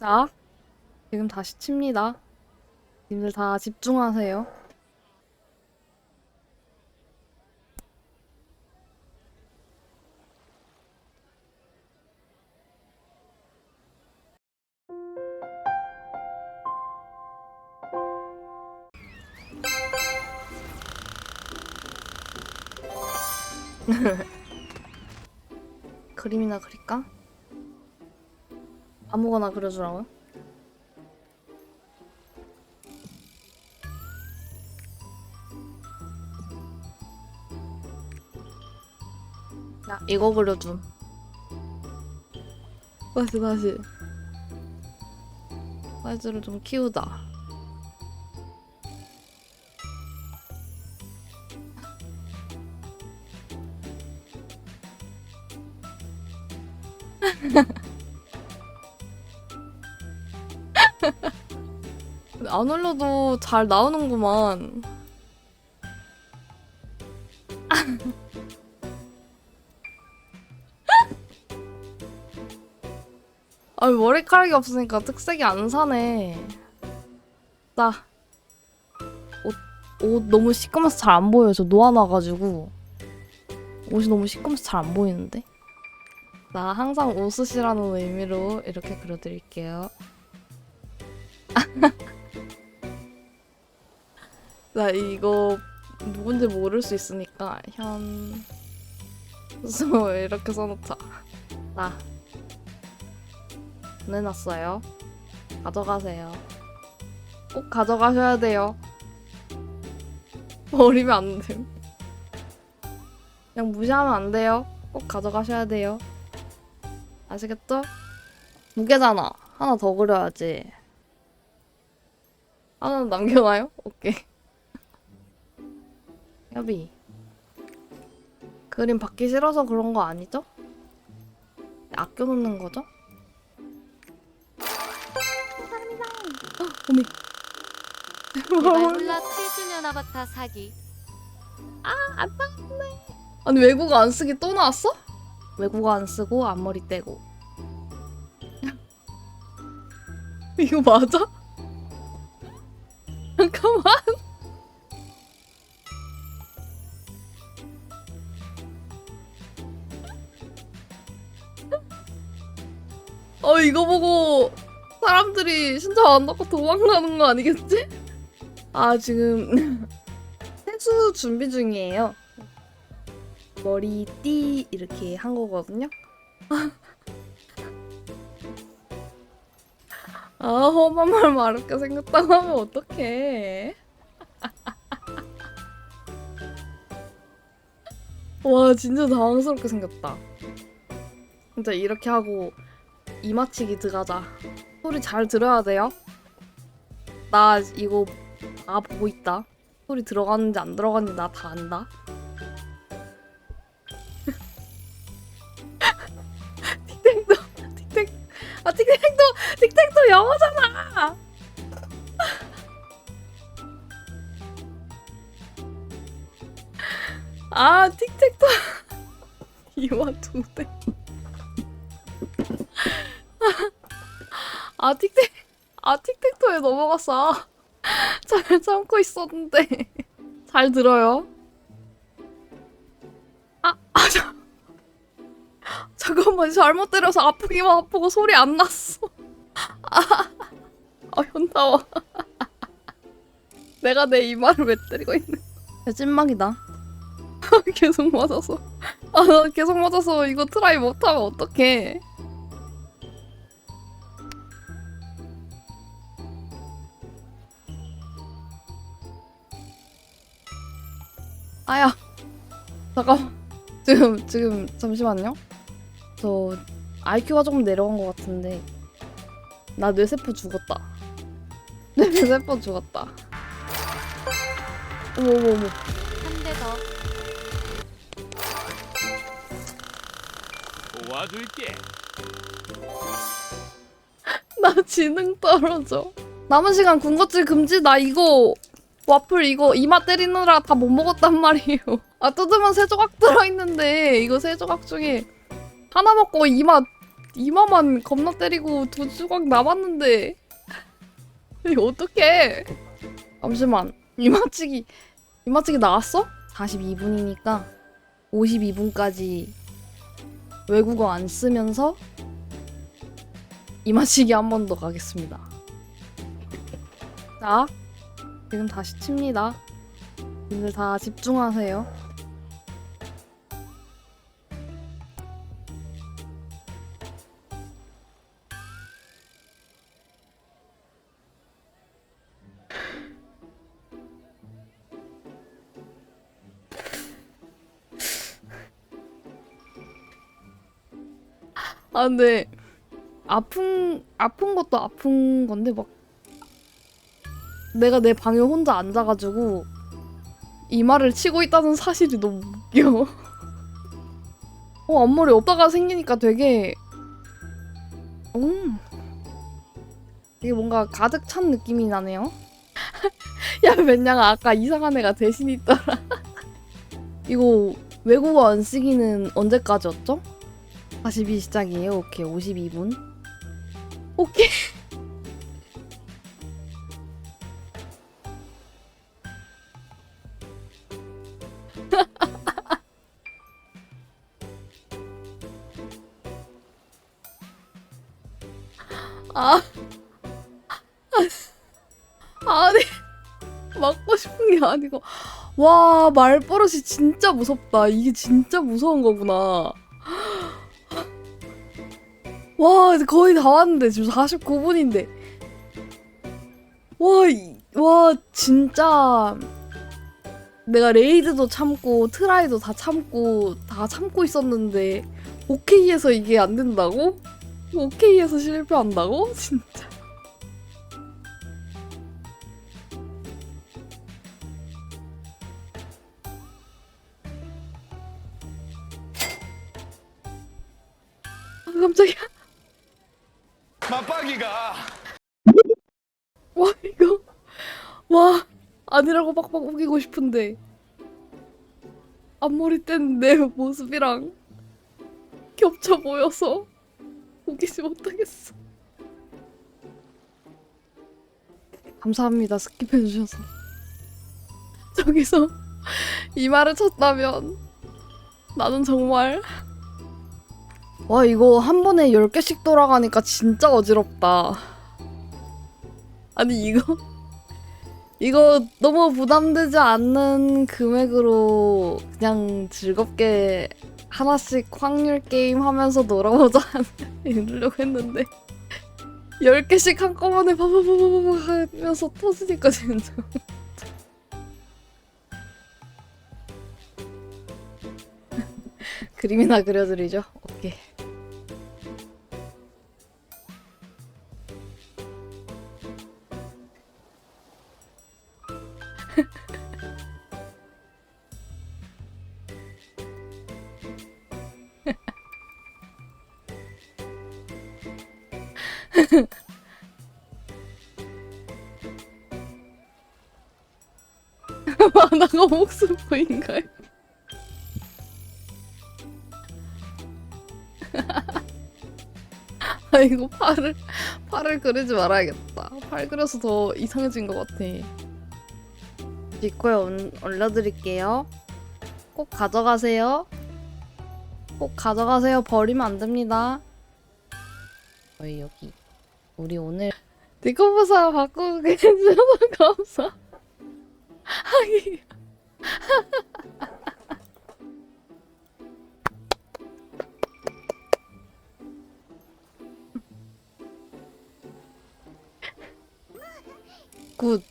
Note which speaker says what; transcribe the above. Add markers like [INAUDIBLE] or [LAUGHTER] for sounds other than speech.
Speaker 1: 자, 지금 다시 칩니다. 님들 다 집중하세요. [LAUGHS] 그림이나 그릴까? 아무거나 그려주라고요? 나 이거 그려줌. 다시 다시. 사이즈를 좀 키우자. [LAUGHS] 안 올려도 잘 나오는구만. 아 머리카락이 없으니까 특색이 안 사네. 나 옷, 옷 너무 시꺼면서 잘 안 보여요. 저 노안와가지고 옷이 너무 시꺼면서 잘 안 보이는데. 나 항상 웃으시라는 의미로 이렇게 그려드릴게요. [LAUGHS] 나 이거 누군지 모를 수 있으니까 현수 [LAUGHS] 이렇게 써놓자. 나 보내놨어요. 가져가세요. 꼭 가져가셔야 돼요. 버리면 안 됨. 그냥 무시하면 안 돼요. 꼭 가져가셔야 돼요. 아시겠죠? 두 개잖아. 하나 더 그려야지. 하나 남겨놔요? 오케이. 협이. 그림 받기 싫어서 그런 거 아니죠? 아껴놓는 거죠? 어미.
Speaker 2: 이발몰라 7주년 아바타 사기
Speaker 1: 아니 외국어 안 쓰기 또 나왔어? 외국어 안 쓰고 앞머리 떼고. 이거 맞아? 잠깐만. 어 이거 보고 사람들이 신청 안 받고 도망가는 거 아니겠지? 아 지금 [LAUGHS] 세수 준비 중이에요. 머리띠 이렇게 한 거거든요. [LAUGHS] 아 험한 말 마렵게 생겼다고 하면 어떡해. [LAUGHS] 와 진짜 당황스럽게 생겼다. 진짜 이렇게 하고 이마치기 들어가자. 소리 잘 들어야 돼요. 나 이거 다 보고 있다. 소리 들어갔는지 안 들어갔는지 나 다 안다. [LAUGHS] 틱택도 틱택 아 틱택도 틱택도 영어잖아. [LAUGHS] 아 틱택도 [LAUGHS] 이와 두 대. 아 틱택 아 틱택토에 넘어갔어. [LAUGHS] 잘 참고 있었는데 [LAUGHS] 잘 들어요. 아, 아 [LAUGHS] 자, 잠깐만 잘못 때려서 아프기만 아프고 소리 안 났어. 아, 아 현타와. 내가 내 이마를 왜 때리고 있는? 야, 찐막이다. 계속 맞아서. 아, 나 계속 맞아서 이거 트라이 못하면 어떡해. 아야. 잠깐. 지금 지금 잠시만요. 저 IQ가 조금 내려간 것 같은데 나 뇌세포 죽었다. [LAUGHS] 내 뇌세포 죽었다. 어머 어머 어머.
Speaker 2: 한 대 더
Speaker 3: 도와줄게. [LAUGHS]
Speaker 1: 나 지능 떨어져. 남은 시간 군것질 금지. 나 이거 와플 이거 이마 때리느라 다 못 먹었단 말이에요. 아 뜯으면 세 조각 들어있는데 이거 세 조각 중에 하나 먹고 이마 이마만 겁나 때리고 두 조각 남았는데. 이거 어떡해? 잠시만. 이마치기 이마치기 나왔어? 42분이니까 52분까지 외국어 안 쓰면서 이마치기 한 번 더 가겠습니다. 자 지금 다시 칩니다. 님들 다 집중하세요. 아 근데 아픈 아픈 것도 아픈 건데 막 내가 내 방에 혼자 앉아가지고 이마를 치고 있다는 사실이 너무 웃겨. 어 앞머리 없다가 생기니까 되게 음 이게 뭔가 가득 찬 느낌이 나네요. [LAUGHS] 야 맨냐가 아까 이상한 애가 대신 있더라. [LAUGHS] 이거 외국어 안 쓰기는 언제까지였죠? 42 시작이에요. 오케이 52분. 오케이. 아. 아니. 맞고 싶은 게 아니고. 와, 말버릇이 진짜 무섭다. 이게 진짜 무서운 거구나. 와, 이제 거의 다 왔는데. 지금 49분인데. 와, 이- 와, 진짜. 내가 레이드도 참고, 트라이도 다 참고, 다 참고 있었는데, 오케이에서 이게 안 된다고? 오케이에서 실패한다고? [LAUGHS] 진짜. 아, 깜짝이야.
Speaker 3: 맞박이가
Speaker 1: 와, 이거. 와, 아니라고 빡빡 우기고 싶은데. 앞머리 뗀 내 모습이랑 겹쳐 보여서 우기지 못하겠어. 감사합니다. 스킵해주셔서. 저기서 이 말을 쳤다면 나는 정말 와 이거 한 번에 10개씩 돌아가니까 진짜 어지럽다. 아니 이거 이거 너무 부담되지 않는 금액으로 그냥 즐겁게 하나씩 확률 게임 하면서 놀아보자 [LAUGHS] 이러려고 했는데 10개씩 한꺼번에 바바바바바 하면서 터지니까 진짜. [LAUGHS] 그림이나 그려드리죠? 오케이 만화가 목숨 보인가요? [LAUGHS] 아 이거 팔을 팔을 그리지 말아야겠다. 팔 그려서 더 이상해진 것 같아. 디코에 온- 올려드릴게요. 꼭 가져가세요. 꼭 가져가세요. 버리면 안 됩니다. 저희 여기 우리 오늘 디코부사 바꾸고 계셔서 감사. [LAUGHS] 하기. [LAUGHS] 굿.